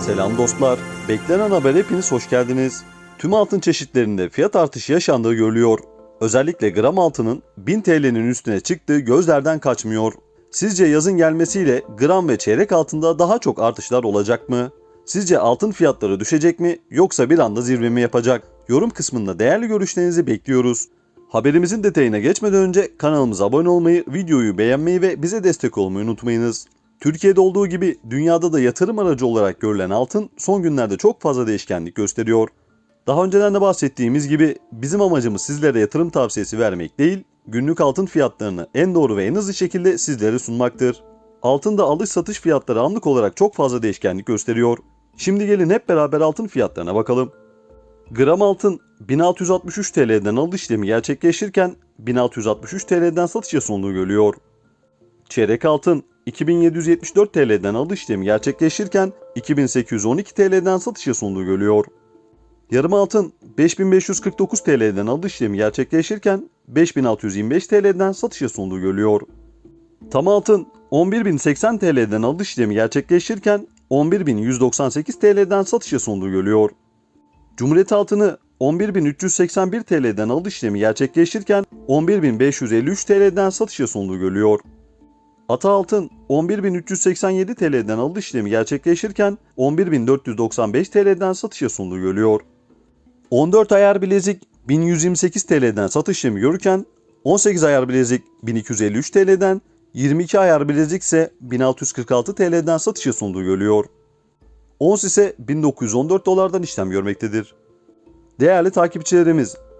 Selam dostlar. Beklenen haber hepiniz hoş geldiniz. Tüm altın çeşitlerinde fiyat artışı yaşandığı görülüyor. Özellikle gram altının 1000 TL'nin üstüne çıktığı gözlerden kaçmıyor. Sizce yazın gelmesiyle gram ve çeyrek altında daha çok artışlar olacak mı? Sizce altın fiyatları düşecek mi yoksa bir anda zirve mi yapacak? Yorum kısmında değerli görüşlerinizi bekliyoruz. Haberimizin detayına geçmeden önce kanalımıza abone olmayı, videoyu beğenmeyi ve bize destek olmayı unutmayınız. Türkiye'de olduğu gibi dünyada da yatırım aracı olarak görülen altın son günlerde çok fazla değişkenlik gösteriyor. Daha önceden de bahsettiğimiz gibi bizim amacımız sizlere yatırım tavsiyesi vermek değil, günlük altın fiyatlarını en doğru ve en hızlı şekilde sizlere sunmaktır. Altında alış satış fiyatları anlık olarak çok fazla değişkenlik gösteriyor. Şimdi gelin hep beraber altın fiyatlarına bakalım. Gram altın 1663 TL'den alış işlemi gerçekleşirken 1663 TL'den satışa sunduğu görülüyor. Çeyrek altın 2774 TL'den alış işlemi gerçekleşirken 2812 TL'den satışa sunduğu görülüyor. Yarım altın 5549 TL'den alış işlemi gerçekleşirken 5625 TL'den satışa sunduğu görülüyor. Tam altın 11.080 TL'den alış işlemi gerçekleşirken 11.198 TL'den satışa sunduğu görülüyor. Cumhuriyet altını 11.381 TL'den alış işlemi gerçekleşirken 11.553 TL'den satışa sunduğu görülüyor. Ata altın 11.387 TL'den alış işlemi gerçekleşirken 11.495 TL'den satışa sunduğu görülüyor. 14 ayar bilezik 1128 TL'den satış işlemi görürken 18 ayar bilezik 1253 TL'den 22 ayar bilezik ise 1646 TL'den satışa sunduğu görülüyor. Ons ise 1914 dolardan işlem görmektedir. Değerli takipçilerimiz,